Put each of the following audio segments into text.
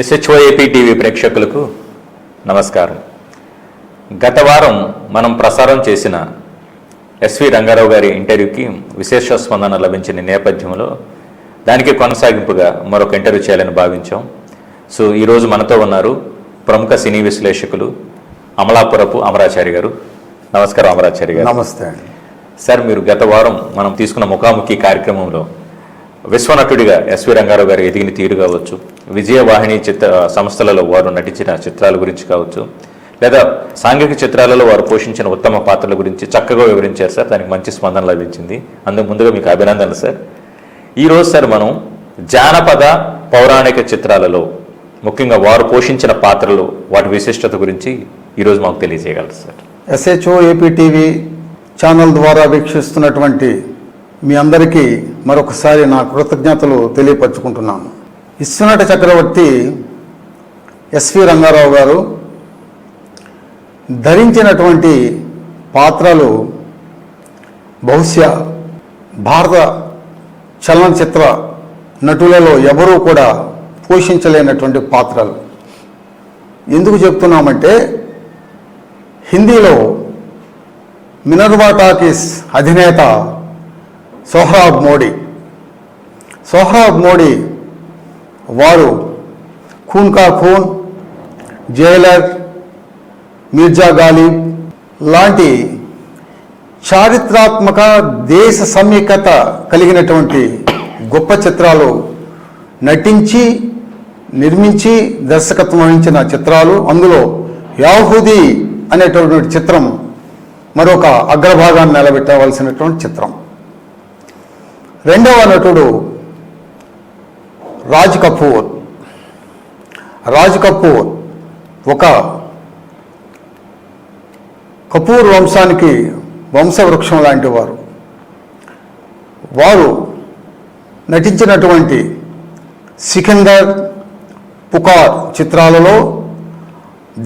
SHO AP TV ప్రేక్షకులకు నమస్కారం. గత వారం మనం ప్రసారం చేసిన ఎస్వి రంగారావు గారి ఇంటర్వ్యూకి విశేష స్పందన లభించిన నేపథ్యంలో దానికి కొనసాగింపుగా మరొక ఇంటర్వ్యూ చేయాలని భావించాం. సో ఈరోజు మనతో ఉన్నారు ప్రముఖ సినీ విశ్లేషకులు అమలాపురపు అమరాచారి గారు. నమస్కారం అమరాచారి గారు. నమస్తే సార్ మీరు గత వారం మనం తీసుకున్న ముఖాముఖి కార్యక్రమంలో విశ్వనటుడిగా ఎస్వి రంగారావు గారు ఎదిగిన తీరు కావచ్చు విజయవాహిని చిత్ర సంస్థలలో వారు నటించిన చిత్రాల గురించి కావచ్చు లేదా సాంఘిక చిత్రాలలో వారు పోషించిన ఉత్తమ పాత్రల గురించి చక్కగా వివరించారు సార్. దానికి మంచి స్పందన లభించింది. అందుకు ముందుగా మీకు అభినందనలు సార్. ఈరోజు సార్ మనం జానపద పౌరాణిక చిత్రాలలో ముఖ్యంగా వారు పోషించిన పాత్రలు వాటి విశిష్టత గురించి ఈరోజు మాకు తెలియజేయగలరు sir. SHO AP TV channel ద్వారా వీక్షిస్తున్నటువంటి మీ అందరికీ మరొకసారి నా కృతజ్ఞతలు తెలియపరచుకుంటున్నాను. విశ్వనట చక్రవర్తి ఎస్వి రంగారావు గారు ధరించినటువంటి పాత్రలు బహుశా భారత చలనచిత్ర నటులలో ఎవరూ కూడా పోషించలేనటువంటి పాత్రలు. ఎందుకు చెప్తున్నామంటే హిందీలో మినర్వా టాకీస్ అధినేత సోహ్రాబ్ మోడీ. సోహ్రాబ్ మోడీ వారు ఖూన్ కా ఖూన్ జైలర్ మీర్జా గాలిబ్ లాంటి చారిత్రాత్మక దేశ సమైక్యత కలిగినటువంటి గొప్ప చిత్రాలు నటించి నిర్మించి దర్శకత్వం వహించిన చిత్రాలు అందులో యాహూదీ అనేటటువంటి చిత్రం మరొక అగ్రభాగాన్ని నిలబెట్టవలసినటువంటి చిత్రం. రెండవ నటుడు రాజ్ కపూర్. రాజ్ కపూర్ ఒక కపూర్ వంశానికి వంశవృక్షం లాంటి వారు. వారు నటించినటువంటి సికిందర్ పుకార్ చిత్రాలలో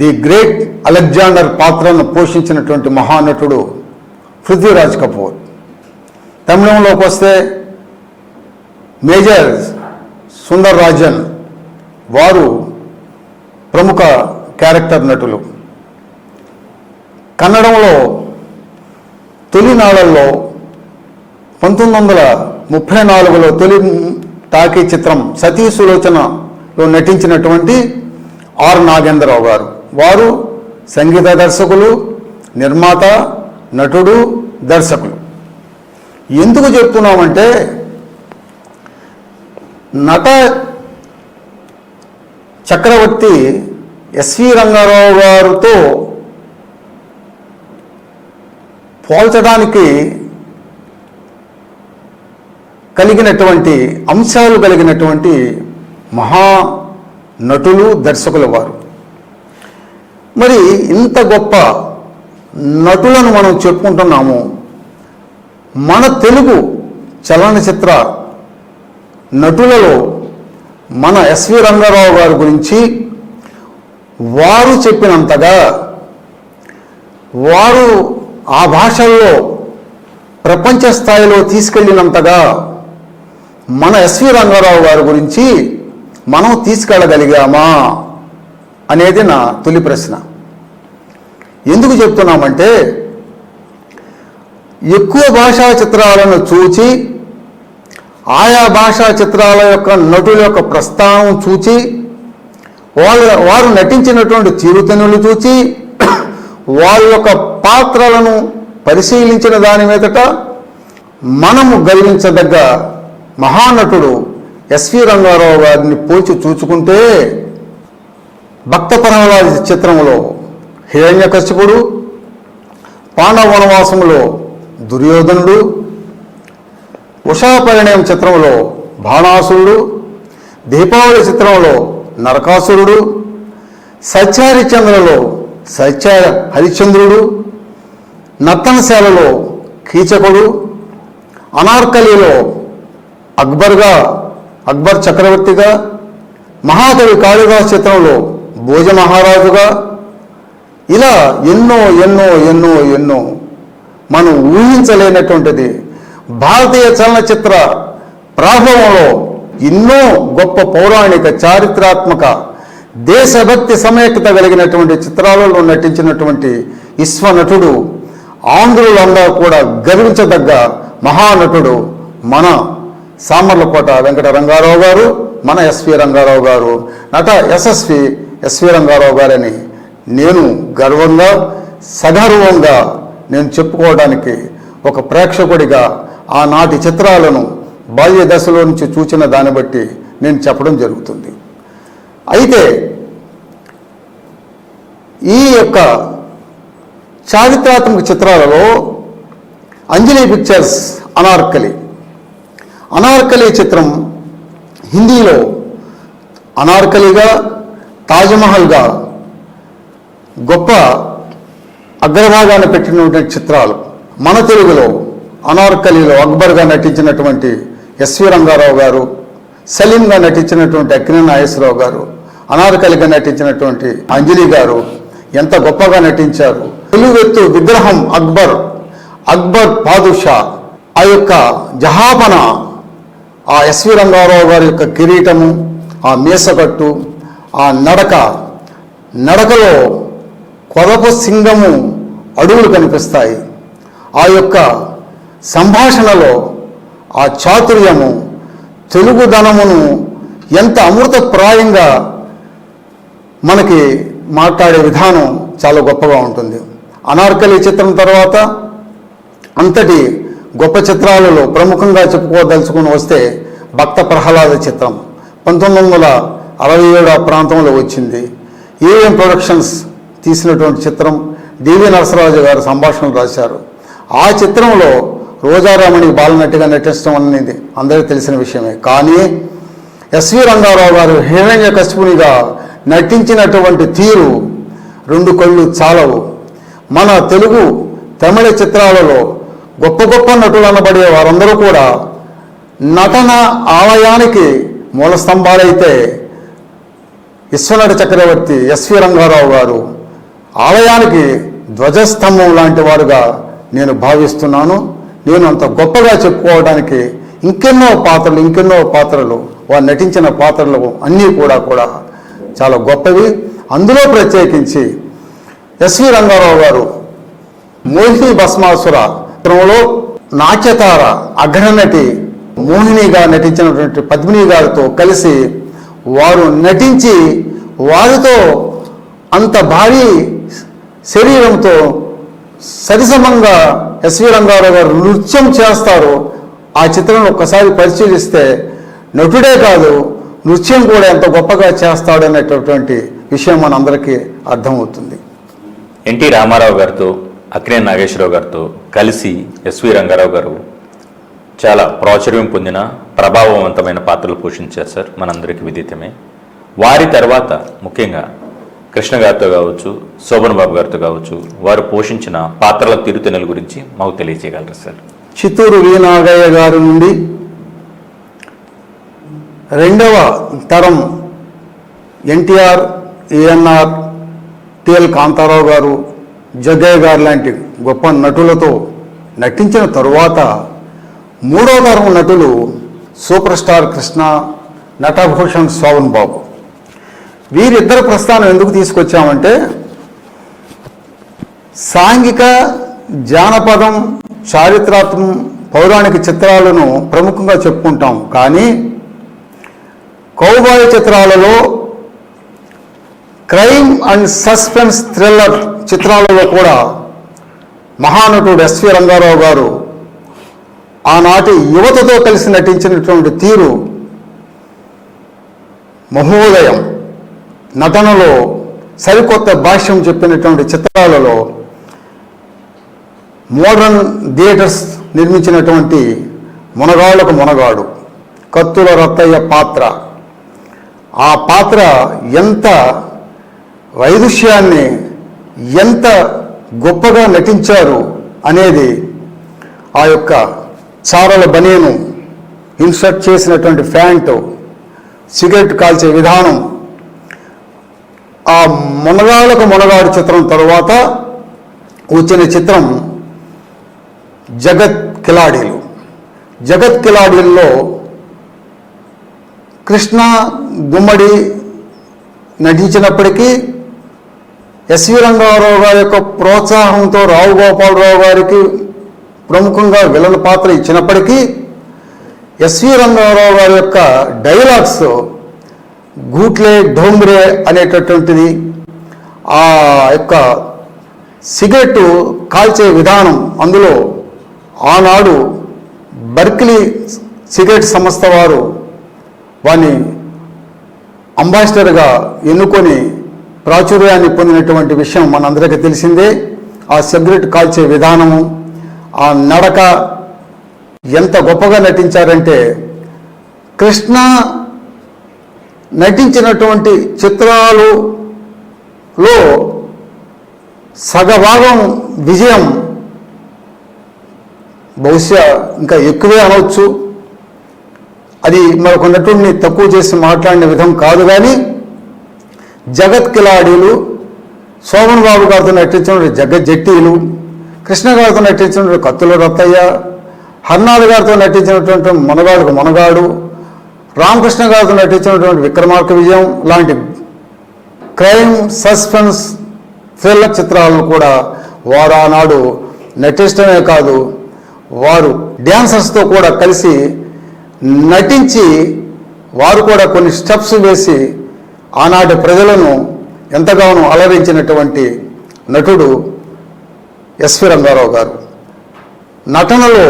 ది గ్రేట్ అలెగ్జాండర్ పాత్రను పోషించినటువంటి మహానటుడు పృథ్వీరాజ్ కపూర్. తమిళంలోకి వస్తే మేజర్ సుందర్ రాజన్ వారు ప్రముఖ క్యారెక్టర్ నటులు. కన్నడంలో తొలినాళ్ళలో పంతొమ్మిది వందల ముప్పై నాలుగులో తొలి టాకీ చిత్రం సతీ సులోచనలో నటించినటువంటి ఆర్ నాగేంద్రరావు గారు. వారు సంగీత దర్శకులు నిర్మాత నటుడు దర్శకులు. ఎందుకు చెప్తున్నామంటే నట చక్రవర్తి ఎస్వి రంగారావు గారితో పోల్చడానికి కలిగినటువంటి అంశాలు కలిగినటువంటి మహా నటులు దర్శకుల వారు. మరి ఇంత గొప్ప నటులను మనం చెప్పుకుంటున్నాము. మన తెలుగు చలనచిత్ర నటులలో మన ఎస్వి రంగారావు గారి గురించి వారు చెప్పినంతగా వారు ఆ భాషల్లో ప్రపంచ స్థాయిలో తీసుకెళ్ళినంతగా మన ఎస్వి రంగారావు గారి గురించి మనం తీసుకెళ్ళగలిగామా అనేది నా తొలి ప్రశ్న. ఎందుకు చెప్తున్నామంటే ఎక్కువ భాషా చిత్రాలను చూచి ఆయా భాషా చిత్రాల యొక్క నటుల యొక్క ప్రస్థానం చూచి వాళ్ళ వారు నటించినటువంటి చిరుతనులు చూచి వాళ్ళ యొక్క పాత్రలను పరిశీలించిన దాని మీదట మనము గర్వించదగ్గ మహానటుడు ఎస్వి రంగారావు గారిని పోల్చి చూచుకుంటే భక్త పరమరాజు చిత్రంలో హిరణ్యకశిపుడు పాండవ వనవాసంలో దుర్యోధనుడు ఉషా పరిణయం చిత్రంలో బాణాసురుడు దీపావళి చిత్రంలో నరకాసురుడు సత్యహరిచంద్రలో సత్య హరిచంద్రుడు నర్తనశాలలో కీచకుడు అనార్కలిలో అక్బర్గా అక్బర్ చక్రవర్తిగా మహాకవి కాళిదాస్ చిత్రంలో భోజ మహారాజుగా ఇలా ఎన్నో ఎన్నో ఎన్నో ఎన్నో మనం ఊహించలేనటువంటిది భారతీయ చలనచిత్ర ప్రాభవంలో ఎన్నో గొప్ప పౌరాణిక చారిత్రాత్మక దేశభక్తి సమయక్త కలిగినటువంటి చిత్రాలలో నటించినటువంటి విశ్వనటుడు ఆంధ్రులందరూ కూడా గర్వించదగ్గ మహానటుడు మన సామర్లకోట వెంకట రంగారావు గారు మన ఎస్వి రంగారావు గారు. నట యశస్వి ఎస్వి రంగారావు గారని నేను గర్వంగా సగర్వంగా నేను చెప్పుకోవడానికి ఒక ప్రేక్షకుడిగా ఆనాటి చిత్రాలను బాల్య దశలో నుంచి చూచిన దాన్ని బట్టి నేను చెప్పడం జరుగుతుంది. అయితే ఈ యొక్క చారిత్రాత్మక చిత్రాలలో అంజలి పిక్చర్స్ అనార్కలి. అనార్కలి చిత్రం హిందీలో అనార్కలిగా తాజ్మహల్గా గొప్ప అగ్రభాగాన్ని పెట్టినటువంటి చిత్రాలు. మన తెలుగులో అనార్కలిలో అక్బర్గా నటించినటువంటి ఎస్వి రంగారావు గారు సలీంగా నటించినటువంటి అక్కినే నాగేశ్వరరావు గారు అనార్కలిగా నటించినటువంటి అంజలి గారు ఎంత గొప్పగా నటించారు. తెలుగెత్తు విగ్రహం అక్బర్ అక్బర్ పాదుషా ఆ యొక్క జహాపన ఆ ఎస్వి రంగారావు గారి యొక్క కిరీటము ఆ మీసకట్టు ఆ నడక నడకలో కొరపు సింగము అడుగులు కనిపిస్తాయి. ఆ యొక్క సంభాషణలో ఆ చాతుర్యము తెలుగుదనమును ఎంత అమృతప్రాయంగా మనకి మాట్లాడే విధానం చాలా గొప్పగా ఉంటుంది. అనార్కలి చిత్రం తర్వాత అంతటి గొప్ప చిత్రాలలో ప్రముఖంగా చెప్పుకోదలుచుకుని వస్తే భక్త ప్రహ్లాద చిత్రం. పంతొమ్మిది వందల అరవై ఏడు ఆ ప్రాంతంలో వచ్చింది. ఏఎం ప్రొడక్షన్స్ తీసినటువంటి చిత్రం డివి నరసరాజు గారు సంభాషణలు రాశారు. ఆ చిత్రంలో రోజారామణి బాలనటిగా నటించడం అనేది అందరికీ తెలిసిన విషయమే. కానీ ఎస్వి రంగారావు గారు హిరణ్య కశిపునిగా నటించినటువంటి తీరు రెండు కళ్ళు చాలవు. మన తెలుగు తమిళ చిత్రాలలో గొప్ప గొప్ప నటులు అనబడే వారందరూ కూడా నటన ఆలయానికి మూల స్తంభాలైతే విశ్వనట చక్రవర్తి ఎస్వి రంగారావు గారు ఆలయానికి ధ్వజస్తంభం లాంటి వారుగా నేను భావిస్తున్నాను. నేను అంత గొప్పగా చెప్పుకోవడానికి ఇంకెన్నో పాత్రలు ఇంకెన్నో పాత్రలు వారు నటించిన పాత్రలు అన్నీ కూడా కూడా చాలా గొప్పవి. అందులో ప్రత్యేకించి ఎస్వి రంగారావు గారు మోహిని భస్మాసుర చిత్రంలో నాట్యతార అగ్రనటి మోహినిగా నటించినటువంటి పద్మిని గారితో కలిసి వారు నటించి వారితో అంత భారీ శరీరంతో సరిసమంగా ఎస్వి రంగారావు గారు నృత్యం చేస్తారు ఆ చిత్రం ఒక్కసారి పరిశీలిస్తే నటుడే కాదు నృత్యం కూడా ఎంత గొప్పగా చేస్తాడు అనేటటువంటి విషయం మనందరికీ అర్థమవుతుంది. ఎన్టీ రామారావు గారితో అక్కినే నాగేశ్వరరావు గారితో కలిసి ఎస్వి రంగారావు గారు చాలా ప్రాచుర్యం పొందిన ప్రభావవంతమైన పాత్రలు పోషించారు సార్ మనందరికీ విదితమే. వారి తర్వాత ముఖ్యంగా కృష్ణ గారితో కావచ్చు శోభన్ బాబు గారితో కావచ్చు వారు పోషించిన పాత్రల తిరుతెనల గురించి మాకు తెలియజేయగలరు సార్? చిత్తూరు వి. నాగయ్య గారి నుండి రెండవ తరం ఎన్టీఆర్ ఏఎన్ఆర్ టిఎల్ కాంతారావు గారు జగ్గయ్య గారు లాంటి గొప్ప నటులతో నటించిన తరువాత మూడో తరం నటులు సూపర్ స్టార్ కృష్ణ నటభూషణ్ శోభన్ బాబు. వీరిద్దరు ప్రస్థానం ఎందుకు తీసుకొచ్చామంటే సాంఘిక జానపదం చారిత్రాత్మకం పౌరాణిక చిత్రాలను ప్రముఖంగా చెప్పుకుంటాం. కానీ కౌబాయ్ చిత్రాలలో క్రైమ్ అండ్ సస్పెన్స్ థ్రిల్లర్ చిత్రాలలో కూడా మహానటుడు ఎస్వి రంగారావు గారు ఆనాటి యువతతో కలిసి నటించినటువంటి తీరు మహోదయం. నటనలో సరికొత్త భాష్యం చెప్పినటువంటి చిత్రాలలో మోడర్న్ థియేటర్స్ నిర్మించినటువంటి మునగాళ్ళకు మునగాడు కత్తుల రత్తయ్య పాత్ర. ఆ పాత్ర ఎంత వైదుష్యాన్ని ఎంత గొప్పగా నటించారు అనేది ఆ యొక్క చారల బనీను ఇన్సర్ట్ చేసినటువంటి ఫ్యాంటు సిగరెట్ కాల్చే విధానం ఆ మునగాళ్ళకు మునగాడు చిత్రం తర్వాత వచ్చిన చిత్రం జగత్ కిలాడీలు. జగత్ కిలాడీల్లో కృష్ణ గుమ్మడి నటించినప్పటికీ ఎస్వి రంగారావు గారి యొక్క ప్రోత్సాహంతో రావు గోపాలరావు గారికి ప్రముఖంగా విలన్ పాత్ర ఇచ్చినప్పటికీ ఎస్వి రంగారావు గారి యొక్క డైలాగ్స్ గూట్లే ఢోంగ్రే అనేటటువంటిది ఆ యొక్క సిగరెట్ కాల్చే విధానం అందులో ఆనాడు బర్కిలీ సిగరెట్ సంస్థ వారు వారిని అంబాసిడర్గా ఎన్నుకొని ప్రాచుర్యాన్ని పొందినటువంటి విషయం మనందరికీ తెలిసిందే. ఆ సిగరెట్ కాల్చే విధానము ఆ నడక ఎంత గొప్పగా నటించారంటే కృష్ణ నటించినటువంటి చిత్రాలులో సగభాగం విజయం బహుశా ఇంకా ఎక్కువే అనవచ్చు అది మరొక నటుడిని తక్కువ చేసి మాట్లాడిన విధం కాదు కానీ జగత్ కిలాడీలు శోభన్ బాబు గారితో నటించిన జగత్ జట్టీలు కృష్ణ గారితో నటించిన కత్తుల రత్తయ్య హర్నాథ్ గారితో నటించినటువంటి మనగాడుకు మనగాడు రామకృష్ణ గారు నటించినటువంటి విక్రమార్క విజయం లాంటి క్రైమ్ సస్పెన్స్ థ్రిల్లర్ చిత్రాలను కూడా వారు ఆనాడు నటించడమే కాదు వారు డ్యాన్సర్స్తో కూడా కలిసి నటించి వారు కూడా కొన్ని స్టెప్స్ వేసి ఆనాటి ప్రజలను ఎంతగానో అలరించినటువంటి నటుడు ఎస్వి రంగారావు గారు. నటనలో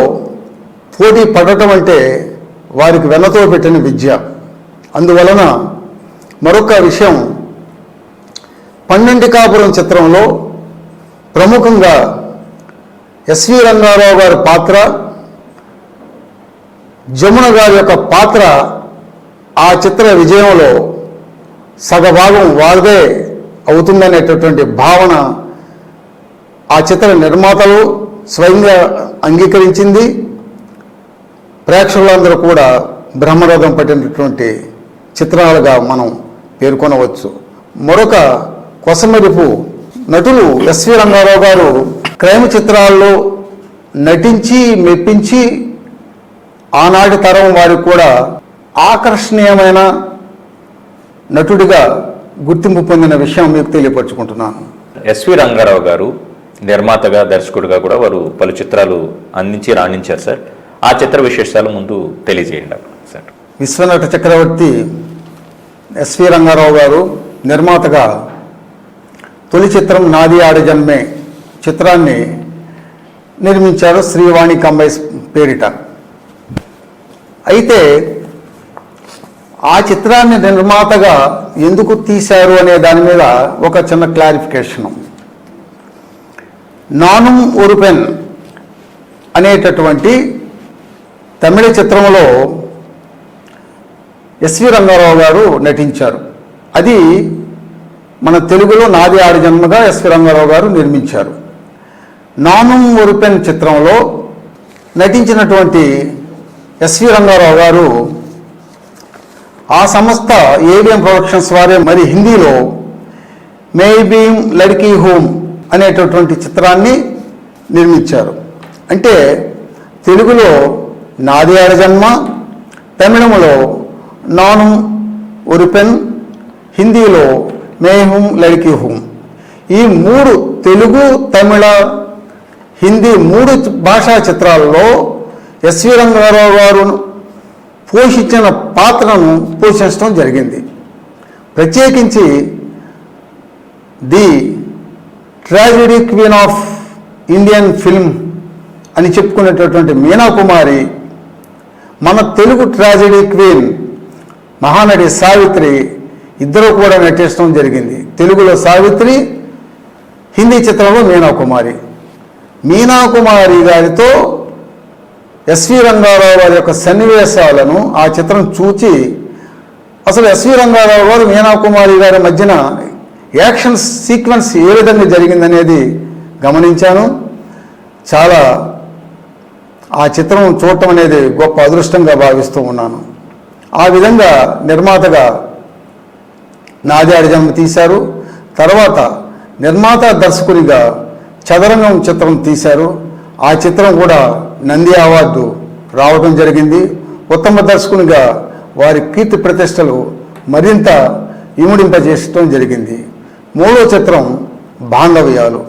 పోటీ పడటం అంటే వారికి వెన్నతో పెట్టిన విద్య. అందువలన మరొక విషయం పన్నెండు కాపురం చిత్రంలో ప్రముఖంగా ఎస్వి రంగారావు గారి పాత్ర జమున గారి యొక్క పాత్ర ఆ చిత్ర విజయంలో సగభాగం వారిదే అవుతుందనేటటువంటి భావన ఆ చిత్ర నిర్మాతలు స్వయంగా అంగీకరించింది. ప్రేక్షకులందరూ కూడా బ్రహ్మరోగం పట్టినటువంటి చిత్రాలుగా మనం పేర్కొనవచ్చు. మరొక కొసమెరుపు నటులు ఎస్వి రంగారావు గారు క్రైమ్ చిత్రాల్లో నటించి మెప్పించి ఆనాటి తరం వారికి కూడా ఆకర్షణీయమైన నటుడిగా గుర్తింపు పొందిన విషయం మీకు తెలియపరచుకుంటున్నాను. ఎస్వి రంగారావు గారు నిర్మాతగా దర్శకుడిగా కూడా వారు పలు చిత్రాలు అందించి రాణించారు సార్. ఆ చిత్ర విశేషాలు ముందు తెలియజేయండి సార్. విశ్వనాథ చక్రవర్తి ఎస్వి రంగారావు గారు నిర్మాతగా తొలి చిత్రం నాది ఆడ జన్మే చిత్రాన్ని నిర్మించారు శ్రీవాణి కంబై పేరిట. అయితే ఆ చిత్రాన్ని నిర్మాతగా ఎందుకు తీశారు అనే దాని మీద ఒక చిన్న క్లారిఫికేషన్. నానుం ఉరుపెన్ అనేటటువంటి తమిళ చిత్రంలో ఎస్వి రంగారావు గారు నటించారు. అది మన తెలుగులో నాది ఆడి జన్మగా ఎస్వి రంగారావు గారు నిర్మించారు. నానం ఉరుపెన్ చిత్రంలో నటించినటువంటి ఎస్వి రంగారావు గారు ఆ సంస్థ ఏవిఎం ప్రొడక్షన్స్ వారే మరి హిందీలో మే బీమ్ లడ్కీ హోమ్ అనేటటువంటి చిత్రాన్ని నిర్మించారు. అంటే తెలుగులో నాది ఆడ జన్మ. తమిళంలో నాను ఉరిపెన్ హిందీలో మేహుం లడికి హుమ్ ఈ మూడు తెలుగు తమిళ హిందీ మూడు భాషా చిత్రాల్లో ఎస్వి రంగారావు గారు పోషించిన పాత్రను పోషించడం జరిగింది. ప్రత్యేకించి the tragedy queen of Indian film అని చెప్పుకునేటటువంటి మీనా కుమారి మన తెలుగు ట్రాజెడీ క్వీన్ మహానటి సావిత్రి ఇద్దరు కూడా నటించడం జరిగింది. తెలుగులో సావిత్రి హిందీ చిత్రంలో మీనాకుమారి. కుమారి మీనా కుమారి గారితో ఎస్వి రంగారావు గారి యొక్క సన్నివేశాలను ఆ చిత్రం చూచి అసలు ఎస్వి రంగారావు గారు మీనాకుమారి గారి మధ్యన యాక్షన్ సీక్వెన్స్ ఏ విధంగా జరిగిందనేది గమనించాను. చాలా ఆ చిత్రం చూడటం అనేది గొప్ప అదృష్టంగా భావిస్తూ ఉన్నాను. ఆ విధంగా నిర్మాతగా నాది అడిజన్మ తీశారు. తర్వాత నిర్మాత దర్శకునిగా చదరంగం చిత్రం తీశారు. ఆ చిత్రం కూడా నంది అవార్డు రావడం జరిగింది. ఉత్తమ దర్శకునిగా వారి కీర్తి ప్రతిష్టలు మరింత ఇముడింపజేయటం జరిగింది. మూడో చిత్రం బాంధవ్యాలు.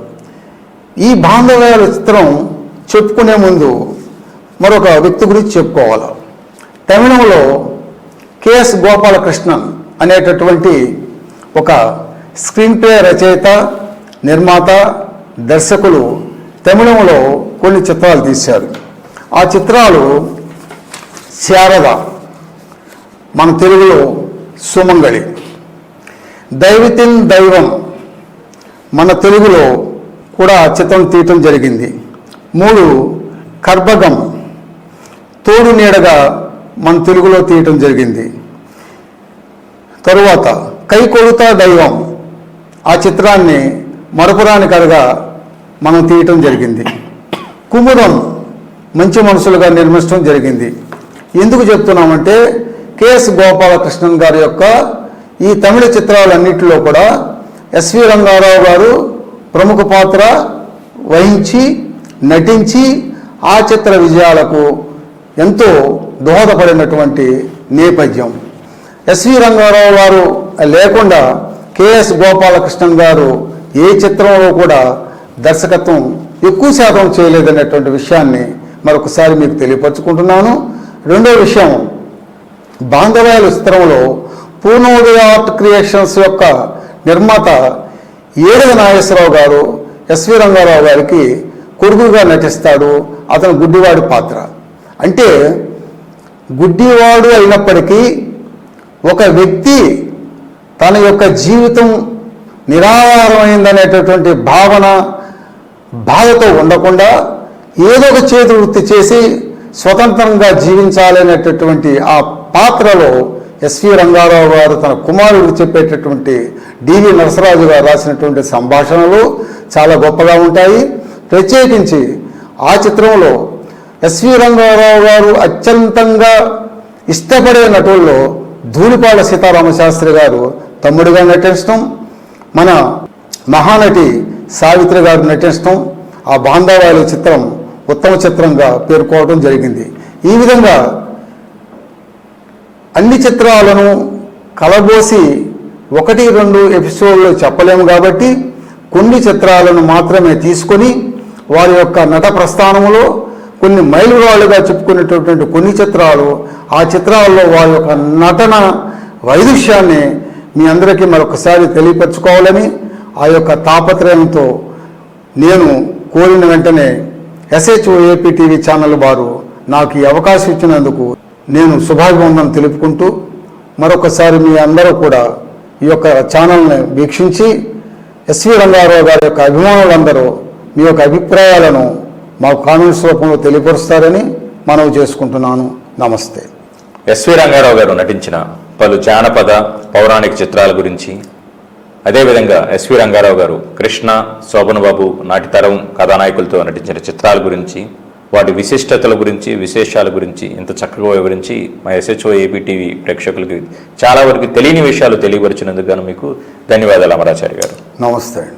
ఈ బాంధవ్యాల చిత్రం చెప్పుకునే ముందు మరొక వ్యక్తి గురించి చెప్పుకోవాలి? తమిళంలో కెఎస్ గోపాలకృష్ణన్ అనేటటువంటి ఒక స్క్రీన్ ప్లే రచయిత నిర్మాత దర్శకులు తమిళంలో కొన్ని చిత్రాలు తీశారు. ఆ చిత్రాలు శారద మన తెలుగులో సుమంగళి. దైవతిన్ దైవం మన తెలుగులో కూడా చిత్రం తీయటం జరిగింది. మూడు కర్భగం తోడు నీడగా మన తెలుగులో తీయటం జరిగింది. తరువాత కై కొడుతా దైవం ఆ చిత్రాన్ని మరపురాని కథగా మనం తీయటం జరిగింది. కుముదం మంచి మనుషులుగా నిర్మించడం జరిగింది. ఎందుకు చెప్తున్నామంటే కెఎస్ గోపాలకృష్ణన్ గారి యొక్క ఈ తమిళ చిత్రాలన్నింటిలో కూడా ఎస్వి రంగారావు గారు ప్రముఖ పాత్ర వహించి నటించి ఆ చిత్ర విజయాలకు ఎంతో దోహదపడినటువంటి నేపథ్యం. ఎస్వి రంగారావు గారు లేకుండా కెఎస్ గోపాలకృష్ణన్ గారు ఏ చిత్రంలో కూడా దర్శకత్వం ఎక్కువ శాతం చేయలేదనేటువంటి విషయాన్ని మరొకసారి మీకు తెలియపరచుకుంటున్నాను. రెండో విషయం బాంధవ్యాల చిత్రంలో పూర్ణోదయ ఆర్ట్ క్రియేషన్స్ యొక్క నిర్మాత ఏడవ నాగేశ్వరరావు గారు ఎస్వి రంగారావు గారికి కొడుకుగా నటిస్తాడు. అతను గుడ్డివాడి పాత్ర. అంటే గుడ్డివాడు అయినప్పటికీ ఒక వ్యక్తి తన యొక్క జీవితం నిరాధారమైందనేటటువంటి భావన బాధతో ఉండకుండా ఏదో ఒక చేతి వృత్తి చేసి స్వతంత్రంగా జీవించాలనేటటువంటి ఆ పాత్రలో ఎస్వి రంగారావు గారు తన కుమారుడు చెప్పేటటువంటి డివి నరసరాజు గారు రాసినటువంటి సంభాషణలు చాలా గొప్పగా ఉంటాయి. ప్రత్యేకించి ఆ చిత్రంలో ఎస్వి రంగారావు గారు అత్యంతంగా ఇష్టపడే నటుల్లో ధూళిపాల సీతారామ శాస్త్రి గారు తమ్ముడిగా నటించడం మన మహానటి సావిత్రి గారు నటించడం ఆ బాంధవాల చిత్రం ఉత్తమ చిత్రంగా పేర్కోవడం జరిగింది. ఈ విధంగా అన్ని చిత్రాలను కలబోసి ఒకటి రెండు ఎపిసోడ్లు చెప్పలేము కాబట్టి కొన్ని చిత్రాలను మాత్రమే తీసుకొని వారి యొక్క నట ప్రస్థానంలో కొన్ని మైలురాళ్ళుగా చెప్పుకునేటటువంటి కొన్ని చిత్రాలు ఆ చిత్రాల్లో వారి యొక్క నటన వైదుష్యాన్ని మీ అందరికీ మరొకసారి తెలియపరచుకోవాలని ఆ యొక్క తాపత్రయంతో నేను కోరిన వెంటనే ఎస్హెచ్ఓఏపీ టీవీ ఛానల్ వారు నాకు ఈ అవకాశం ఇచ్చినందుకు నేను శుభాభివందనం తెలుపుకుంటూ మరొకసారి మీ అందరూ కూడా ఈ యొక్క ఛానల్ని వీక్షించి ఎస్వి రంగారావు గారి యొక్క అభిమానులందరూ మీ యొక్క అభిప్రాయాలను మాకు కామెంట్స్ రూపంలో తెలియపరుస్తారని మనవి చేసుకుంటున్నాను. నమస్తే. ఎస్వి రంగారావు గారు నటించిన పలు జానపద పౌరాణిక చిత్రాల గురించి అదేవిధంగా ఎస్వి రంగారావు గారు కృష్ణ శోభనబాబు నాటి తరం కథానాయకులతో నటించిన చిత్రాల గురించి వాటి విశిష్టతల గురించి విశేషాల గురించి ఇంత చక్కగా వివరించి మా ఎస్హెచ్ఓ ఏపీ టీవీ ప్రేక్షకులకి చాలా వరకు తెలియని విషయాలు తెలియపరిచినందుకు గాను మీకు ధన్యవాదాలు అమరాచారి గారు. నమస్తే అండి.